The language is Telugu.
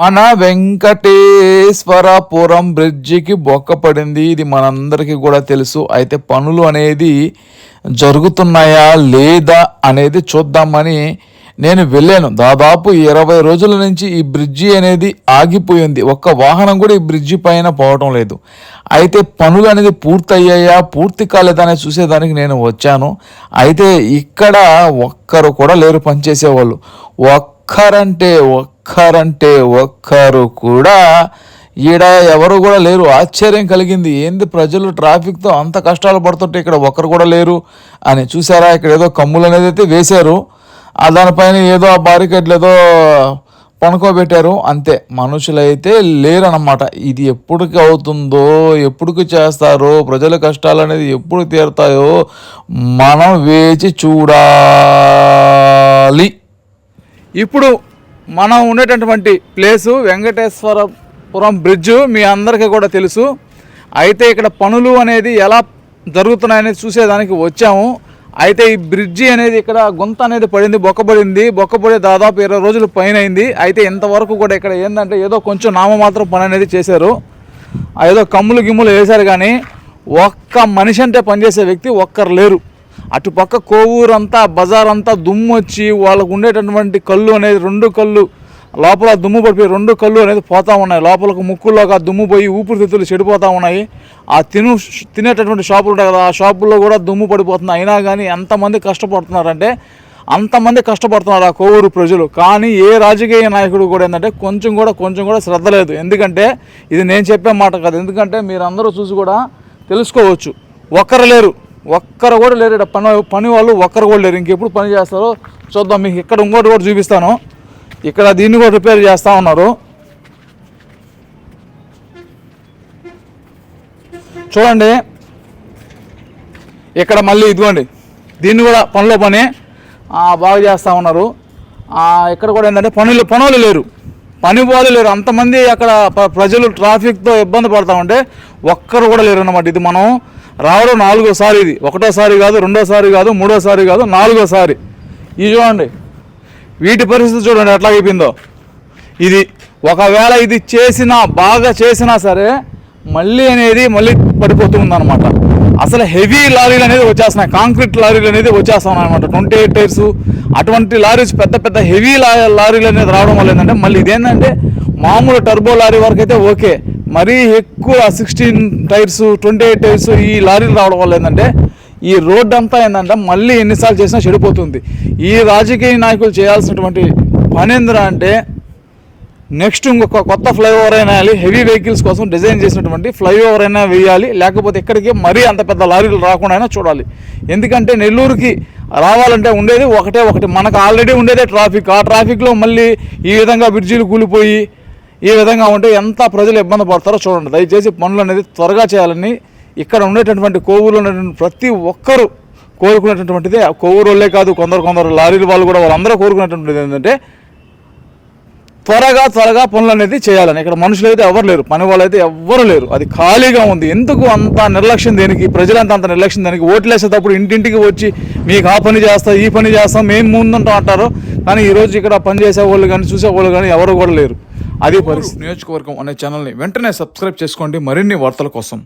మన వెంకటేశ్వరపురం బ్రిడ్జికి బొక్క పడింది ఇది మనందరికీ కూడా తెలుసు. అయితే పనులు అనేది జరుగుతున్నాయా లేదా అనేది చూద్దామని నేను వెళ్ళాను. దాదాపు ఇరవై రోజుల నుంచి ఈ బ్రిడ్జి అనేది ఆగిపోయింది. ఒక్క వాహనం కూడా ఈ బ్రిడ్జి పైన పోవటం లేదు. అయితే పనులు అనేది పూర్తయ్యాయా పూర్తి కాలేదా చూసేదానికి నేను వచ్చాను. అయితే ఇక్కడ ఒక్కరు కూడా లేరు పనిచేసేవాళ్ళు. ఒక్కరంటే ఒక్కరంటే ఒక్కరు కూడా ఈడ ఎవరు కూడా లేరు. ఆశ్చర్యం కలిగింది. ఏంది ప్రజలు ట్రాఫిక్తో అంత కష్టాలు పడుతుంటే ఇక్కడ ఒక్కరు కూడా లేరు అని. చూసారా? ఇక్కడ ఏదో కమ్ములు అనేది అయితే వేశారు. ఆ దానిపైన ఏదో ఆ బారికేడ్లు ఏదో పనుకోబెట్టారు. అంతే. మనుషులైతే లేరన్నమాట. ఇది ఎప్పటికి అవుతుందో ఎప్పటికి చేస్తారో ప్రజల కష్టాలు అనేది ఎప్పుడు తీరుతాయో మనం వేచి చూడాలి. ఇప్పుడు మనం ఉండేటటువంటి ప్లేసు వెంకటేశ్వరపురం బ్రిడ్జ్ మీ అందరికీ కూడా తెలుసు. అయితే ఇక్కడ పనులు అనేది ఎలా జరుగుతున్నాయనేది చూసేదానికి వచ్చాము. అయితే ఈ బ్రిడ్జి అనేది ఇక్కడ గుంత అనేది పడింది బొక్కపడింది బొక్కబడి దాదాపు ఇరవై రోజులు పైన అయింది అయితే ఇంతవరకు కూడా ఇక్కడ ఏంటంటే ఏదో కొంచెం నామమాత్రం పని అనేది చేశారు. ఏదో కమ్ములు గిమ్ములు వేశారు కానీ ఒక్క మనిషి అంటే పనిచేసే వ్యక్తి ఒక్కరు లేరు. అటుపక్క కోవూరంతా బజార్ అంతా దుమ్ము వచ్చి వాళ్ళకు ఉండేటటువంటి కళ్ళు అనేది రెండు కళ్ళు లోపల దుమ్ము పడిపోయి రెండు కళ్ళు అనేది పోతా ఉన్నాయి. లోపలకు ముక్కుల్లోకి ఆ దుమ్ము పోయి ఊపిరితిత్తులు చెడిపోతూ ఉన్నాయి. ఆ తిను తినేటటువంటి షాపులు ఉంటాయి కదా ఆ షాపుల్లో కూడా దుమ్ము పడిపోతుంది. అయినా కానీ ఎంతమంది కష్టపడుతున్నారంటే అంతమంది కష్టపడుతున్నారు ఆ కోవూరు ప్రజలు. కానీ ఏ రాజకీయ నాయకుడు కూడా ఏంటంటే కొంచెం కూడా కొంచెం కూడా శ్రద్ధ లేదు. ఎందుకంటే ఇది నేను చెప్పే మాట కాదు. ఎందుకంటే మీరందరూ చూసి కూడా తెలుసుకోవచ్చు. ఒక్కరు లేరు. ఒక్కరు కూడా లేరు పని పని వాళ్ళు ఒక్కరు కూడా లేరు. ఇంకెప్పుడు పని చేస్తారో చూద్దాం. మీకు ఇక్కడ ఇంకోటి కూడా చూపిస్తాను. ఇక్కడ దీన్ని కూడా రిపేర్ చేస్తూ ఉన్నారు చూడండి. ఇక్కడ మళ్ళీ ఇదిగోండి. దీన్ని కూడా పనిలో పని బాగా చేస్తూ ఉన్నారు. ఇక్కడ కూడా ఏంటంటే పనులు పనులు లేరు. పని వాళ్ళు లేరు. అంతమంది అక్కడ ప్రజలు ట్రాఫిక్తో ఇబ్బంది పడతా ఉంటే ఒక్కరు కూడా లేరు అన్నమాట ఇది మనం రావడం నాలుగోసారి ఇది. ఒకటోసారి కాదు రెండోసారి కాదు మూడోసారి కాదు నాలుగోసారి. ఇది చూడండి. వీటి పరిస్థితి చూడండి ఎట్లా అయిపోయిందో. ఇది ఒకవేళ ఇది చేసినా బాగా చేసినా సరే మళ్ళీ అనేది మళ్ళీ పడిపోతూ అసలు హెవీ లారీలు అనేది వచ్చేస్తున్నాయి. కాంక్రీట్ లారీలు అనేది వచ్చేస్తున్నాయి అనమాట ట్వంటీ ఎయిట్ టైర్స్ అటువంటి లారీస్ పెద్ద పెద్ద హెవీ లారీలు అనేది రావడం వల్ల ఏంటంటే మళ్ళీ ఇదేంటంటే మామూలు టర్బో లారీ వరకు అయితే ఓకే. మరీ ఎక్కువ sixteen tyres twenty eight tyres ఈ లారీలు రావడం వల్ల ఏంటంటే ఈ రోడ్ అంతా ఏంటంటే మళ్ళీ ఎన్నిసార్లు చేసినా చెడిపోతుంది. ఈ రాజకీయ నాయకులు చేయాల్సినటువంటి పని అంటే నెక్స్ట్ ఇంకొక కొత్త ఫ్లైఓవర్ అయినా వేయాలి హెవీ వెహికల్స్ కోసం డిజైన్ చేసినటువంటి ఫ్లైఓవర్ అయినా వేయాలి లేకపోతే ఇక్కడికి మరీ అంత పెద్ద లారీలు రాకుండా అయినా చూడాలి. ఎందుకంటే నెల్లూరుకి రావాలంటే ఉండేది ఒకటే ఒకటి మనకు ఆల్రెడీ ఉండేదే ట్రాఫిక్ ఆ ట్రాఫిక్లో మళ్ళీ ఈ విధంగా బ్రిడ్జీలు కూలిపోయి ఈ విధంగా ఉంటే ఎంత ప్రజలు ఇబ్బంది పడతారో చూడండి. దయచేసి పనులు అనేది త్వరగా చేయాలని ఇక్కడ ఉండేటటువంటి కోవూరులో ఉన్నటువంటి ప్రతి ఒక్కరూ కోరుకునేటటువంటిది కొవ్వూరు వాళ్ళే కాదు కొందరు కొందరు లారీలు వాళ్ళు కూడా వాళ్ళందరూ కోరుకునేటటువంటిది ఏంటంటే త్వరగా త్వరగా పనులు అనేది చేయాలని. ఇక్కడ మనుషులు అయితే ఎవరు లేరు పని వాళ్ళు అయితే ఎవ్వరు లేరు. అది ఖాళీగా ఉంది. ఎందుకు అంత నిర్లక్ష్యం దేనికి? ప్రజలంతా అంత నిర్లక్ష్యం దానికి? ఓట్లు వేసేటప్పుడు ఇంటింటికి వచ్చి మీకు ఆ పని చేస్తా ఈ పని చేస్తాం మేము ముందుంటాం అంటారు. కానీ ఈరోజు ఇక్కడ పని చేసే వాళ్ళు కానీ చూసే వాళ్ళు కానీ ఎవరు కూడా లేరు. అది పరిస్థితి. నియోజకవర్గం అనే ఛానల్ని వెంటనే సబ్స్క్రైబ్ చేసుకోండి. మరిన్ని వార్తల కోసం.